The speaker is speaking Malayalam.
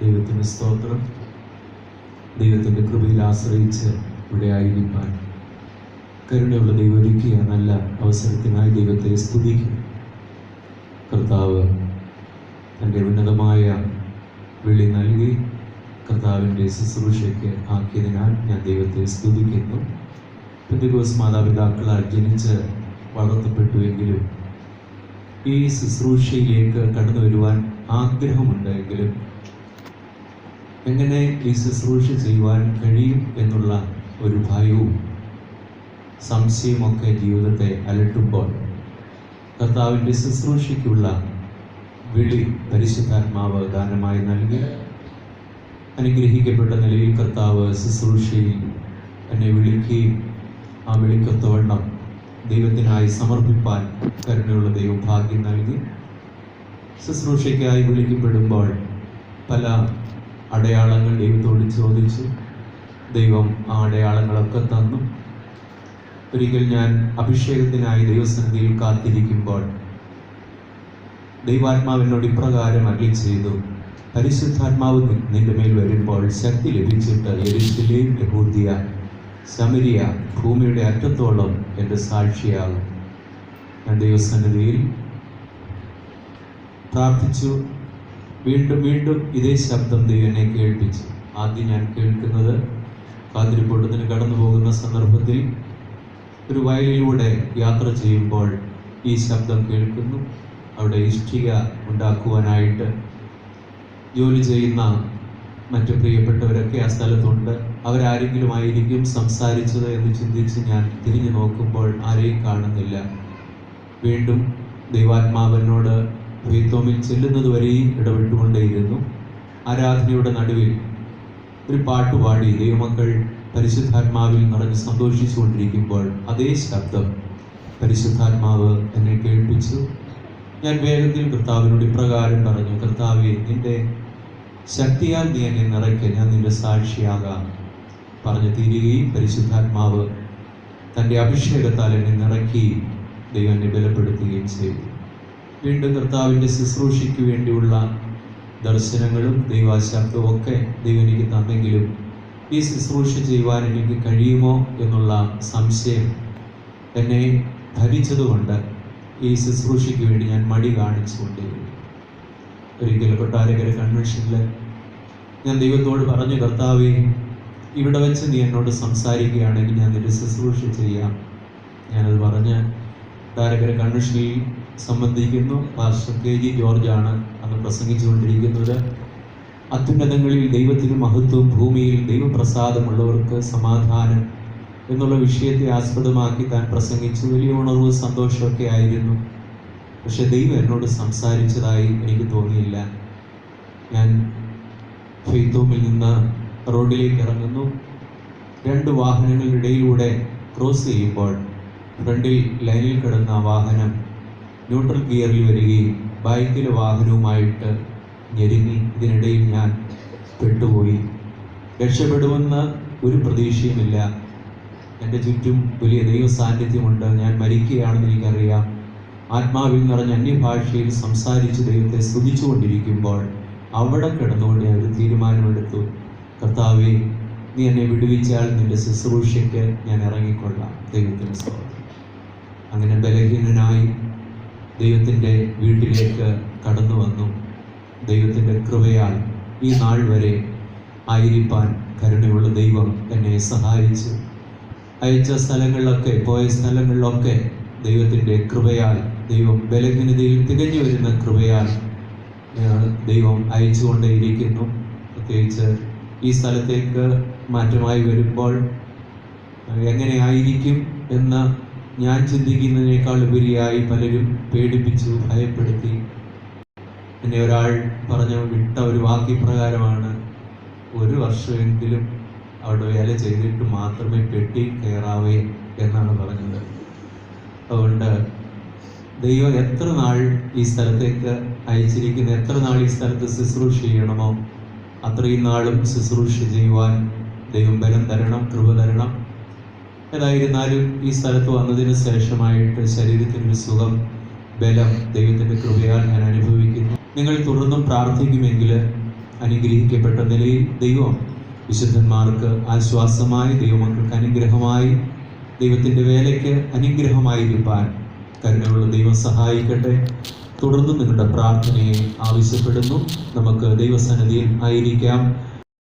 ദൈവത്തിന് സ്തോത്രം ദൈവത്തിന്റെ കൃപയിൽ ആശ്രയിച്ച് ഇവിടെ ആയിരിക്കാൻ കരുണയുള്ള ദൈവം ഒരുക്കിയ നല്ല അവസരത്തിനായി ദൈവത്തെ സ്തുതിക്കും. കർത്താവ് തന്റെ ഉന്നതമായ വിളി നൽകി കർത്താവിന്റെ ശുശ്രൂഷയ്ക്ക് ആക്കിയതിനാൽ ഞാൻ ദൈവത്തെ സ്തുതിക്കുന്നു. പെന്തികോസ് മാതാപിതാക്കളാൽ ജനിച്ച് വളർത്തപ്പെട്ടുവെങ്കിലും ഈ ശുശ്രൂഷയിലേക്ക് കടന്നു വരുവാൻ ആഗ്രഹമുണ്ടെങ്കിലും എങ്ങനെ ഈ ശുശ്രൂഷ ചെയ്യുവാൻ കഴിയും എന്നുള്ള ഒരു ഭയവും സംശയമൊക്കെ ജീവിതത്തെ അലട്ടുമ്പോൾ കർത്താവിന്റെ ശുശ്രൂഷയ്ക്കുള്ള വിളി പരിശുദ്ധാത്മാവ് ദാനമായി നൽകി. അനുഗ്രഹിക്കപ്പെട്ട നിലയിൽ കർത്താവ് ശുശ്രൂഷയിൽ എന്നെ വിളിക്കുകയും ആ വിളിക്കൊത്തവണ്ണം ദൈവത്തിനായി സമർപ്പിപ്പാൻ കരുണയുള്ള ദൈവം ഭാഗ്യം നൽകി. ശുശ്രൂഷയ്ക്കായി വിളിക്കപ്പെടുമ്പോൾ പല അടയാളങ്ങൾ ദൈവത്തോട് ചോദിച്ച് ദൈവം ആ അടയാളങ്ങളൊക്കെ തന്നു. ഒരിക്കൽ ഞാൻ അഭിഷേകത്തിനായി ദൈവസന്നിധിയിൽ കാത്തിരിക്കുമ്പോൾ ദൈവാത്മാവിനോട് ഇപ്രകാരം അല്ലി ചെയ്തു. പരിശുദ്ധാത്മാവ് നിന്റെ മേൽ വരുമ്പോൾ ശക്തി ലഭിച്ചിട്ട് എരിശിലെയും യഹൂദിയ ശമരിയ ഭൂമിയുടെ അറ്റത്തോളം എന്റെ സാക്ഷിയാകും. ഞാൻ ദൈവസന്നിധിയിൽ പ്രാർത്ഥിച്ചു. വീണ്ടും വീണ്ടും ഇതേ ശബ്ദം ദൈവനെ കേൾപ്പിച്ചു. ആദ്യം ഞാൻ കേൾക്കുന്നത് കാതിരിപ്പൊട്ടത്തിന് കടന്നു പോകുന്ന സന്ദർഭത്തിൽ ഒരു വയലിലൂടെ യാത്ര ചെയ്യുമ്പോൾ ഈ ശബ്ദം കേൾക്കുന്നു. അവിടെ ഇഷ്ടിക ഉണ്ടാക്കുവാനായിട്ട് ജോലി ചെയ്യുന്ന മറ്റു പ്രിയപ്പെട്ടവരൊക്കെ ആ സ്ഥലത്തുണ്ട്. അവരാരെങ്കിലും ആയിരിക്കും സംസാരിച്ചത് എന്ന് ചിന്തിച്ച് ഞാൻ തിരിഞ്ഞു നോക്കുമ്പോൾ ആരെയും കാണുന്നില്ല. വീണ്ടും ദൈവാത്മാവനോട് വേത്തോമിൽ ചെല്ലുന്നതുവരെയും ഇടപെട്ടുകൊണ്ടേയിരുന്നു. ആരാധനയുടെ നടുവിൽ ഒരു പാട്ടുപാടി ദൈവമക്കൾ പരിശുദ്ധാത്മാവിൽ നിറഞ്ഞ് സന്തോഷിച്ചുകൊണ്ടിരിക്കുമ്പോൾ അതേ ശബ്ദം പരിശുദ്ധാത്മാവ് എന്നെ കേൾപ്പിച്ചു. ഞാൻ വേഗത്തിൽ കർത്താവിനോട് ഇപ്രകാരം പറഞ്ഞു കർത്താവെ നിന്റെ ശക്തിയാൽ നീ എന്നെ നിറയ്ക്ക ഞാൻ നിന്റെ സാക്ഷിയാകാം. പറഞ്ഞു തീരുകയും പരിശുദ്ധാത്മാവ് തന്റെ അഭിഷേകത്താൽ എന്നെ നിറയ്ക്കുകയും ദൈവം എന്നെ ബലപ്പെടുത്തുകയും ചെയ്തു. വീണ്ടും കർത്താവിന്റെ ശുശ്രൂഷയ്ക്ക് വേണ്ടിയുള്ള ദർശനങ്ങളും ദൈവാശബ്ദവും ഒക്കെ ദൈവം എനിക്ക് തന്നെങ്കിലും ഈ ശുശ്രൂഷ ചെയ്യുവാൻ എനിക്ക് കഴിയുമോ എന്നുള്ള സംശയം എന്നെ ഭരിച്ചതുകൊണ്ട് ഈ ശുശ്രൂഷയ്ക്ക് വേണ്ടി ഞാൻ മടി കാണിച്ചുകൊണ്ടേയിരുന്നു. ഒരിക്കൽ കൊട്ടാരക്കര കൺവെൻഷനിൽ ഞാൻ ദൈവത്തോട് പറഞ്ഞു കർത്താവേ ഇവിടെ വെച്ച് നീ എന്നോട് സംസാരിക്കുകയാണെങ്കിൽ ഞാൻ നിന്റെ ശുശ്രൂഷ ചെയ്യാം. ഞാനത് പറഞ്ഞ് കൊട്ടാരക്കര കൺവെൻഷനിൽ സംബന്ധിക്കുന്നു. പാസ്റ്റർ കെ ജി ജോർജാണ് അന്ന് പ്രസംഗിച്ചുകൊണ്ടിരിക്കുന്നത്. അത്യുന്നതങ്ങളിൽ ദൈവത്തിന് മഹത്വം ഭൂമിയിൽ ദൈവപ്രസാദമുള്ളവർക്ക് സമാധാനം എന്നുള്ള വിഷയത്തെ ആസ്പദമാക്കി താൻ പ്രസംഗിച്ചു. വലിയ ഉണർവ് സന്തോഷമൊക്കെ ആയിരുന്നു. പക്ഷെ ദൈവം എന്നോട് സംസാരിച്ചതായി എനിക്ക് തോന്നിയില്ല. ഞാൻ ഫെയ്ത്തോമിൽ നിന്ന് റോഡിലേക്ക് ഇറങ്ങുന്നു. രണ്ട് വാഹനങ്ങളുടെ ഇടയിലൂടെ ക്രോസ് ചെയ്യുമ്പോൾ ഫ്രണ്ടിൽ ലൈനിൽ കിടന്ന വാഹനം ന്യൂട്രൽ ഗിയറിൽ വരികയും ബൈക്കിലെ വാഹനവുമായിട്ട് ഞെരുങ്ങി. ഇതിനിടയിൽ ഞാൻ പെട്ടുപോയി. രക്ഷപ്പെടുമെന്ന് ഒരു പ്രതീക്ഷയുമില്ല. എന്റെ ചുറ്റും വലിയ ദൈവ സാന്നിധ്യമുണ്ട് ഞാൻ മരിക്കുകയാണെന്ന് എനിക്കറിയാം. ആത്മാവിൽ നിറഞ്ഞ അന്യഭാഷയിൽ സംസാരിച്ച് ദൈവത്തെ സ്തുതിച്ചുകൊണ്ടിരിക്കുമ്പോൾ അവിടെ കിടന്നുകൊണ്ട് ഞാൻ ഒരു തീരുമാനമെടുത്തു. കർത്താവെ നീ എന്നെ വിടുവിച്ചാൽ നിന്റെ ശുശ്രൂഷയ്ക്ക് ഞാൻ ഇറങ്ങിക്കൊള്ളാം. ദൈവത്തിന് സ്വാഗതം അങ്ങനെ ബലഹീനനായി ദൈവത്തിന്റെ വീട്ടിലേക്ക് കടന്നു വന്നു. ദൈവത്തിന്റെ കൃപയാൽ ഈ നാൾ വരെ ആയിരിക്കാൻ കരുണയുള്ള ദൈവം എന്നെ സഹായിച്ചു. അയച്ച സ്ഥലങ്ങളിലൊക്കെ പോയ സ്ഥലങ്ങളിലൊക്കെ ദൈവത്തിന്റെ കൃപയാൽ ദൈവം ബലഹീനതയിൽ തികഞ്ഞു വരുന്ന കൃപയാൽ ദൈവം അയച്ചുകൊണ്ടേയിരിക്കുന്നു. പ്രത്യേകിച്ച് ഈ സ്ഥലത്തേക്ക് മാറ്റമായി വരുമ്പോൾ എങ്ങനെയായിരിക്കും എന്ന് ഞാൻ ചിന്തിക്കുന്നതിനേക്കാൾ ഉപരിയായി പലരും പേടിപ്പിച്ചു ഭയപ്പെടുത്തി. എന്നെ ഒരാൾ പറഞ്ഞ വിട്ട ഒരു വാക്യപ്രകാരമാണ് ഒരു വർഷമെങ്കിലും അവിടെ വേല ചെയ്തിട്ട് മാത്രമേ പെട്ടി കയറാവേ എന്നാണ് പറഞ്ഞത്. അതുകൊണ്ട് ദൈവം എത്ര നാൾ ഈ സ്ഥലത്തേക്ക് അയച്ചിരിക്കുന്ന എത്ര നാൾ ഈ സ്ഥലത്ത് ശുശ്രൂഷ ചെയ്യണമോ അത്രയും നാളും ശുശ്രൂഷ ചെയ്യുവാൻ ദൈവം ബലം തരണം കൃപ തരണം. ഏതായിരുന്നാലും ഈ സ്ഥലത്ത് വന്നതിന് ശേഷമായിട്ട് ശരീരത്തിനൊരു സുഖം ബലം ദൈവത്തിന്റെ കൃപയാൽ ഞാൻ അനുഭവിക്കുന്നു. നിങ്ങൾ തുടർന്നും പ്രാർത്ഥിക്കുമെങ്കിൽ അനുഗ്രഹിക്കപ്പെട്ട നിലയിൽ ദൈവം വിശുദ്ധന്മാർക്ക് ആശ്വാസമായി ദൈവമക്കൾക്ക് അനുഗ്രഹമായി ദൈവത്തിന്റെ വേലയ്ക്ക് അനുഗ്രഹമായിരിക്കാൻ കരുണയുള്ള ദൈവം സഹായിക്കട്ടെ. തുടർന്നും നിങ്ങളുടെ പ്രാർത്ഥനയെ ആവശ്യപ്പെടുന്നു. നമുക്ക് ദൈവസന്നിധിയിൽ ആയിരിക്കാം.